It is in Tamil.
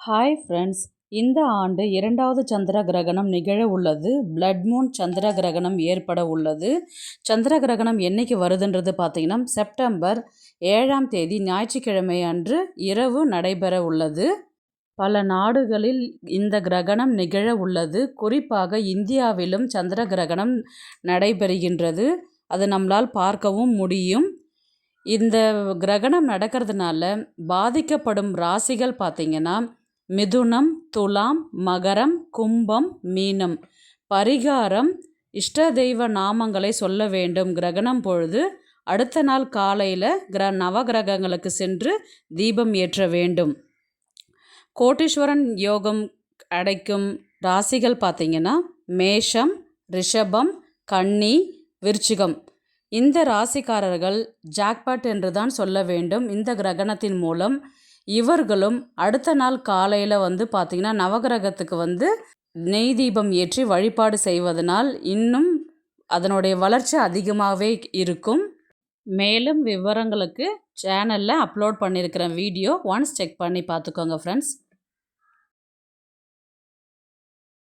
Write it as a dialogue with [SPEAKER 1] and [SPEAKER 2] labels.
[SPEAKER 1] ஹாய் ஃப்ரெண்ட்ஸ் இந்த ஆண்டு இரண்டாவது சந்திர கிரகணம் நிகழ உள்ளது. பிளட் மூன் சந்திர கிரகணம் ஏற்பட உள்ளது. சந்திர கிரகணம் என்னைக்கு வருதுன்றது பார்த்தீங்கன்னா செப்டம்பர் ஏழாம் தேதி ஞாயிற்றுக்கிழமை அன்று இரவு நடைபெற உள்ளது. பல நாடுகளில் இந்த கிரகணம் நிகழ உள்ளது. குறிப்பாக இந்தியாவிலும் சந்திர கிரகணம் நடைபெறுகின்றது. அது நம்மளால் பார்க்கவும் முடியும். இந்த கிரகணம் நடக்கிறதுனால பாதிக்கப்படும் ராசிகள் பார்த்திங்கன்னா மிதுனம் துலாம் மகரம் கும்பம் மீனம். பரிகாரம் இஷ்ட தெய்வ நாமங்களை சொல்ல வேண்டும். கிரகணம் பொழுது அடுத்த நாள் காலையில் கிர நவகிரகங்களுக்கு சென்று தீபம் ஏற்ற வேண்டும். கோட்டீஸ்வரன் யோகம் அடைக்கும் ராசிகள் பார்த்திங்கன்னா மேஷம் ரிஷபம் கன்னி விருச்சிகம். இந்த ராசிக்காரர்கள் ஜாக்பாட் என்று தான் சொல்ல வேண்டும். இந்த கிரகணத்தின் மூலம் இவர்களும் அடுத்த நாள் காலையில் வந்து பார்த்திங்கன்னா நவகிரகத்துக்கு வந்து நெய் தீபம் ஏற்றி வழிபாடு செய்வதனால் இன்னும் அதனுடைய வளர்ச்சி அதிகமாகவே இருக்கும். மேலும் விவரங்களுக்கு சேனலில் அப்லோட் பண்ணியிருக்கிற வீடியோ ஒன்ஸ் செக் பண்ணி பார்த்துக்கோங்க ஃப்ரெண்ட்ஸ்